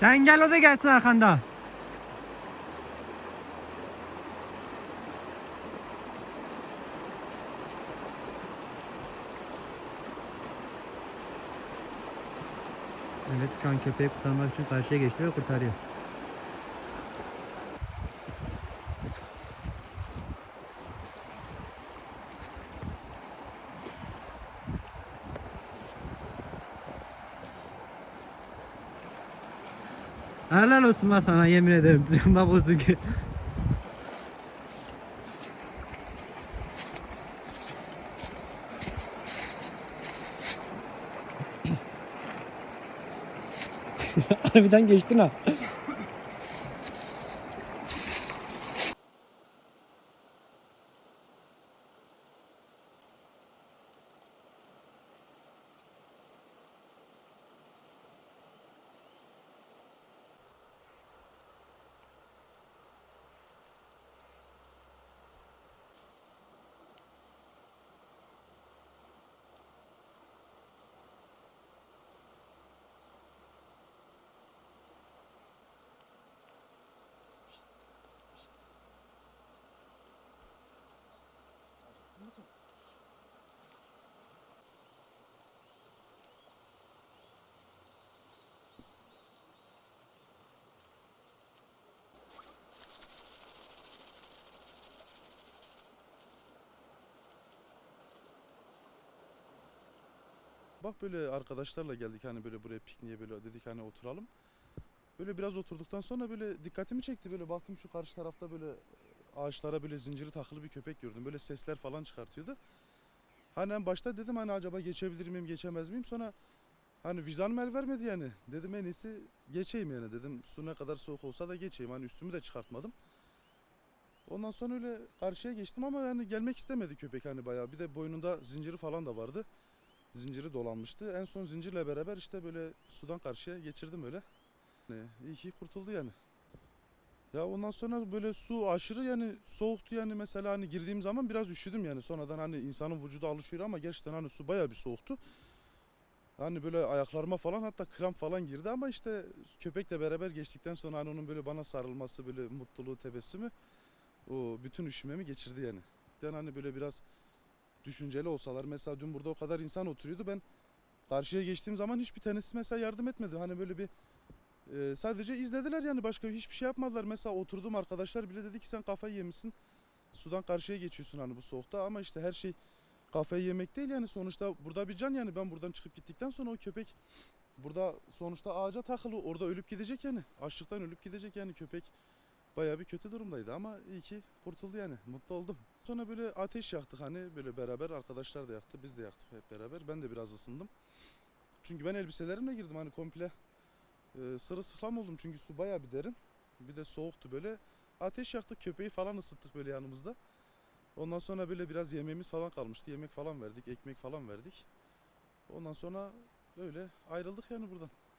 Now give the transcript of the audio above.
Sen gel o da gelsin arkanda. Evet şu an köpeği kurtarmak için karşıya geçti ve kurtarıyor. Helal olsun lan sana yemin ederim. Bak olsun ki. Harbiden geçtin ha. Bak böyle arkadaşlarla geldik hani böyle buraya pikniğe böyle dedik hani oturalım. Böyle biraz oturduktan sonra böyle dikkatimi çekti böyle baktım şu karşı tarafta böyle ağaçlara böyle zinciri takılı bir köpek gördüm. Böyle sesler falan çıkartıyordu. Hani en başta dedim hani acaba geçebilir miyim geçemez miyim sonra hani vicdanım el vermedi yani. Dedim en iyisi geçeyim yani dedim su ne kadar soğuk olsa da geçeyim hani üstümü de çıkartmadım. Ondan sonra öyle karşıya geçtim ama yani gelmek istemedi köpek hani bayağı. Bir de boynunda zinciri falan da vardı zinciri dolanmıştı. En son zincirle beraber işte böyle sudan karşıya geçirdim öyle. Yani iyi ki kurtuldu yani. Ya ondan sonra böyle su aşırı yani soğuktu yani mesela hani girdiğim zaman biraz üşüdüm yani sonradan hani insanın vücudu alışıyor ama gerçekten hani su bayağı bir soğuktu. Hani böyle ayaklarıma falan hatta kramp falan girdi ama işte köpekle beraber geçtikten sonra hani onun böyle bana sarılması böyle mutluluğu tebessümü o bütün üşümemi geçirdi yani. Yani hani böyle biraz düşünceli olsalar. Mesela dün burada o kadar insan oturuyordu. Ben karşıya geçtiğim zaman hiçbir tanesi mesela yardım etmedi. Hani böyle bir e, sadece izlediler yani başka hiçbir şey yapmadılar. Mesela oturduğum arkadaşlar bile dedi ki sen kafayı yemişsin. Sudan karşıya geçiyorsun hani bu soğukta ama işte her şey kafayı yemek değil yani. Sonuçta burada bir can yani. Ben buradan çıkıp gittikten sonra o köpek burada sonuçta ağaca takılı. Orada ölüp gidecek yani. Açlıktan ölüp gidecek yani. Köpek bayağı bir kötü durumdaydı ama iyi ki kurtuldu yani. Mutlu oldum. Sonra böyle ateş yaktık hani. Böyle beraber arkadaşlar da yaktı biz de yaktık hep beraber. Ben de biraz ısındım. Çünkü ben elbiselerimle girdim hani komple e, sırılsıklam oldum çünkü su bayağı bir derin. Bir de soğuktu böyle. Ateş yaktık köpeği falan ısıttık böyle yanımızda. Ondan sonra böyle biraz yemeğimiz falan kalmıştı. Yemek falan verdik, ekmek falan verdik. Ondan sonra öyle ayrıldık yani buradan.